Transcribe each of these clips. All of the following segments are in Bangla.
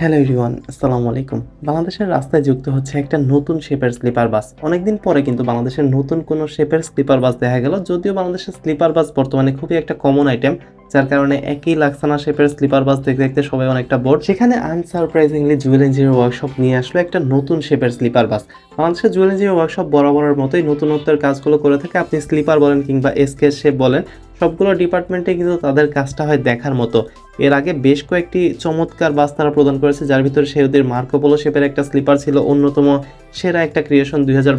হ্যালো এভরিওয়ান, আসসালামু আলাইকুম। বাংলাদেশের রাস্তায় যুক্ত হচ্ছে একটা নতুন শেপের স্লিপার বাস। অনেকদিন পরে কিন্তু বাংলাদেশের নতুন কোনো শেপের স্লিপার বাস দেখা গেল। যদিও বাংলাদেশের স্লিপার বাস বর্তমানে খুবই একটা কমন আইটেম যার কারণে একই লাক্সানা শেপের স্লিপার বাস দেখতে দেখতে সবাই অনেকটা বোর্ড সেখানে আনসারপ্রাইজিংলি জুয়েল ইঞ্জিনিয়ার ওয়ার্কশপ নিয়ে আসলো একটা নতুন শেপের স্লিপার বাস। বাংলাদেশের জুয়েল ইঞ্জিনিয়ার ওয়ার্কশপ বরাবরের মতোই নতুনত্বের কাজগুলো করে থাকে। আপনি স্লিপার বলেন কিংবা এসকে শেপ বলেন সবগুলো ডিপার্টমেন্টে কিন্তু তাদের কাজটা হয় দেখার মতো। এর আগে বেশ কয়েকটি চমৎকার বাস তারা প্রদান করেছে, যার ভিতরে সেউদের মার্কোপোলো শেপের একটা স্লিপার ছিল, অন্যতম সেরা একটা ক্রিয়েশন দুই হাজার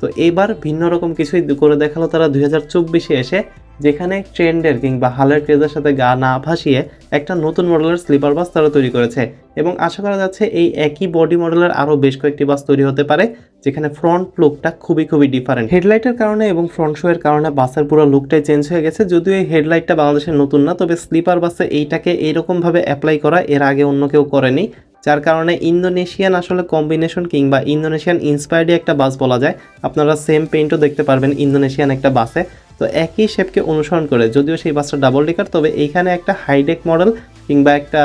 তো এইবার ভিন্ন রকম কিছুই করে দেখাল তারা দুই হাজার চব্বিশে এসে। যেখানে ট্রেন্ডের কিংবা হালের ক্রেজের সাথে গা না ভাসিয়ে একটা নতুন মডেলের স্লিপার বাস তারা তৈরি করেছে। এবং আশা করা যাচ্ছে এই একই বডি মডেলের আরও বেশ কয়েকটি বাস তৈরি হতে পারে, যেখানে ফ্রন্ট লুকটা খুবই খুবই ডিফারেন্ট হেডলাইটের কারণে এবং ফ্রন্ট শো এর কারণে বাসের পুরো লুকটাই চেঞ্জ হয়ে গেছে, যদিও এই হেডলাইটটা বাংলাদেশের নতুন না, তবে স্লিপার বাসে এইটাকে এইরকমভাবে অ্যাপ্লাই করা এর আগে অন্য কেউ করেনি, যার কারণে ইন্দোনেশিয়ান আসলে কম্বিনেশন কিংবা ইন্দোনেশিয়ান ইন্সপায়ার্ডই একটা বাস বলা যায়। আপনারা সেম পেইন্টও দেখতে পারবেন ইন্দোনেশিয়ান একটা বাসে। তো একই শেপকে অনুসরণ করে যদিও সেই বাসটা ডাবল ডেকার তবে এইখানে একটা হাইডেক মডেল কিংবা একটা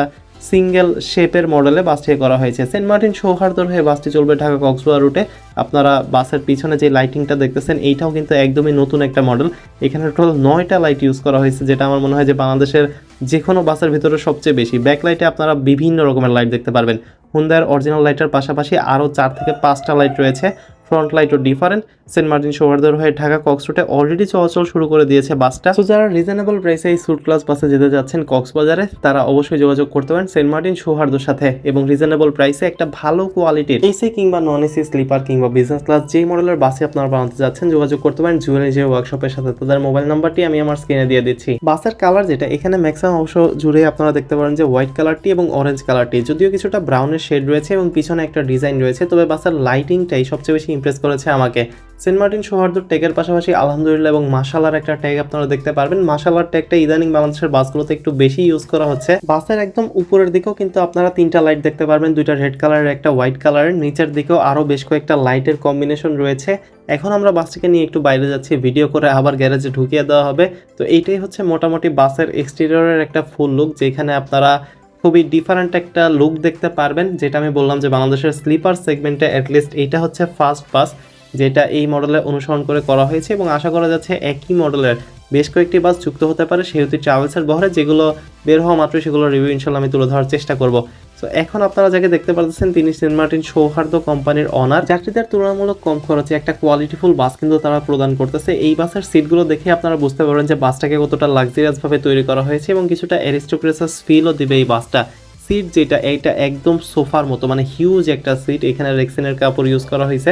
সিঙ্গেল শেপের মডেলে বাসটি করা হয়েছে। সেন্ট মার্টিন সৌহার্দ্যর হয়ে বাসটি চলবে ঢাকা কক্সবাজার রুটে আপনারা বাসের পিছনে যে লাইটিংটা দেখতেছেন, এইটাও কিন্তু একদমই নতুন একটা মডেল এখানে টোটাল নয়টা লাইট ইউজ করা হয়েছে, যেটা আমার মনে হয় যে বাংলাদেশের যে কোনো বাসের ভিতরে সবচেয়ে বেশি। ব্যাকলাইটে আপনারা বিভিন্ন রকমের লাইট দেখতে পারবেন। হুন্দার অরিজিনাল লাইটের পাশাপাশি আরও চার থেকে পাঁচটা লাইট রয়েছে। ফ্রন্ট লাইটও ডিফারেন্ট সেন্ট মার্টিন সৌহার্দ্যর হয়ে ঢাকা কক্স রুটে অলরেডি চলাচল শুরু করে দিয়েছে বাসটা। তো যারা রিজনেবল প্রাইসে এই সুট ক্লাস বাসে যেতে যাচ্ছেন কক্সবাজারে, তারা অবশ্যই যোগাযোগ করতে পারেন সেন্ট মার্টিন সৌহার্দ্যর সাথে এবং রিজনেবল প্রাইসে একটা ভালো কোয়ালিটির এসি কিংবা নন এসি স্লিপার কিংবা বিজনেস ক্লাস যেই মডেলের বাসে আপনারা বানাতে যাচ্ছেন, যোগাযোগ করতে পারেন জুয়েলারি ওয়ার্কশপের সাথে। তাদের মোবাইল নাম্বারটি আমি আমার স্ক্রিনে দিয়ে দিচ্ছি। বাসের কালার যেটা, এখানে ম্যাক্সিমাম অংশ জুড়ে আপনারা দেখতে পারেন যে হোয়াইট কালারটি এবং অরেঞ্জ কালারটি যদিও কিছুটা ব্রাউনের শেড রয়েছে এবং পিছনে একটা ডিজাইন রয়েছে, তবে বাসের লাইটিংটাই সবচেয়ে বেশি ইমপ্রেস করেছে আমাকে। সেন্ট মার্টিন সৌহার্দ্যর ট্যাগের পাশাপাশি আলহামদুলিল্লাহ এবং মাসালার একটা ট্যাগ আপনারা দেখতে পারবেন। মাসালার ট্যাগটা ইদানিং বাংলাদেশের বাসগুলোতে একটু বেশি ইউজ করা হচ্ছে। বাসের একদম উপরের দিকেও কিন্তু আপনারা তিনটা লাইট দেখতে পারবেন, দুইটা রেড কালারের একটা হোয়াইট কালারের নিচের দিকেও আরও বেশ কয়েকটা লাইটের কম্বিনেশন রয়েছে। এখন আমরা বাসটিকে নিয়ে একটু বাইরে যাচ্ছি ভিডিও করে আবার গ্যারেজে ঢুকিয়ে দেওয়া হবে। তো এইটাই হচ্ছে মোটামুটি বাসের এক্সটেরিয়রের একটা ফুল লুক যেখানে আপনারা খুবই ডিফারেন্ট একটা লুক দেখতে পারবেন। যেটা আমি বললাম যে বাংলাদেশের স্লিপার সেগমেন্টে অ্যাটলিস্ট এইটা হচ্ছে ফার্স্ট বাস যেটা এই মডেলে অনুসরণ করে করা হয়েছে এবং আশা করা যাচ্ছে একই মডেলের বেশ কয়েকটি বাস যুক্ত হতে পারে সেহেতু ট্রাভেলসের বহরে যেগুলো বের হওয়া মাত্র সেগুলো রিভিউ ইনশাল্লাহ আমি তুলে ধরার চেষ্টা করব। তো এখন আপনারা যাকে দেখতে পাচ্ছেন তিনি সেন্ট মার্টিন সৌহার্দ্য কোম্পানির অনার যাত্রীদের তুলনামূলক কম খরচে একটা কোয়ালিটিফুল বাস কিন্তু তারা প্রদান করতেছে। এই বাসের সিটগুলো দেখে আপনারা বুঝতে পারবেন যে বাসটাকে কতটা লাক্সারিয়াসভাবে তৈরি করা হয়েছে এবং কিছুটা অ্যারিস্টোক্রেসাস ফিলও দিবে এই বাসটা সিট যেটা, এইটা একদম সোফার মতো মানে হিউজ একটা সিট এখানে রেক্সিনের কাপড় ইউজ করা হয়েছে।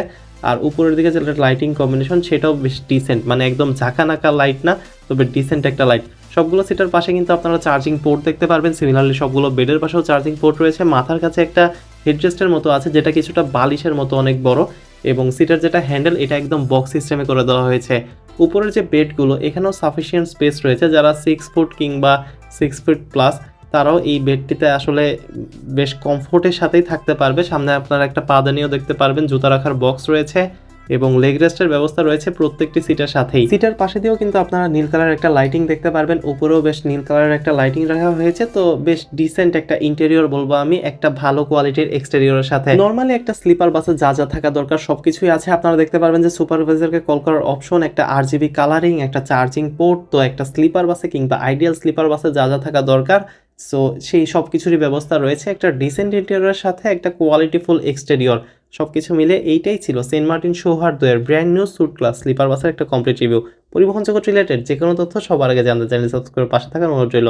আর উপরের দিকে যেটা লাইটিং কম্বিনেশন সেটাও বেশ ডিসেন্ট মানে একদম ঝাঁকানাকা লাইট না, তবে ডিসেন্ট একটা লাইট সবগুলো সিটের পাশে কিন্তু আপনারা চার্জিং পোর্ট দেখতে পারবেন। সিমিলারলি সবগুলো বেডের পাশেও চার্জিং পোর্ট রয়েছে। মাথার কাছে একটা হেডরেস্টের মতো আছে, যেটা কিছুটা বালিশের মতো অনেক বড়। এবং সিটের যেটা হ্যান্ডেল এটা একদম বক্স সিস্টেমে করে দেওয়া হয়েছে। উপরের যে বেডগুলো এখানেও সাফিসিয়েন্ট স্পেস রয়েছে। যারা সিক্স ফুট কিংবা সিক্স ফুট প্লাস তারাও এই বেডটিতে আসলে বেশ কমফোর্টের সাথেই থাকতে পারবে। সামনে আপনারা একটা পাদানিও দেখতে পারবেন, জুতা রাখার বক্স রয়েছে এবং লেগ রেস্টের ব্যবস্থা রয়েছে প্রত্যেকটি সিটের সাথেই। সিটের পাশে দিয়েও কিন্তু আপনারা নীল কালার একটা লাইটিং দেখতে পারবেন। উপরেও বেশ নীল কালারের একটা লাইটিং রাখা হয়েছে। তো বেশ ডিসেন্ট একটা ইন্টেরিয়র বলব আমি, একটা ভালো কোয়ালিটির এক্সটেরিয়রের সাথে। নর্মালি একটা স্লিপার বাসে যা যা থাকা দরকার সবকিছুই আছে। আপনারা দেখতে পারবেন যে সুপারভাইজারকে কল করার অপশন একটা আর জিবি কালারিং একটা চার্জিং পোর্ট তো একটা স্লিপার বাসে কিংবা আইডিয়াল স্লিপার বাসে যা যা থাকা দরকার। সো সেই সব কিছুরই ব্যবস্থা রয়েছে। একটা ডিসেন্ট ইন্টেরিয়রের সাথে একটা কোয়ালিটিফুল এক্সটেরিয়র সব কিছু মিলে এইটাই ছিল Saint Martin সৌহার্দ্যের brand new suite class sleeper বাসের একটা কমপ্লিট রিভিউ পরিবহন জগৎ রিলেটেড যে কোনো তথ্য সবার আগে জানতে চাইলে সাবস্ক্রাইব পাশে থাকার অনুরোধ রইল।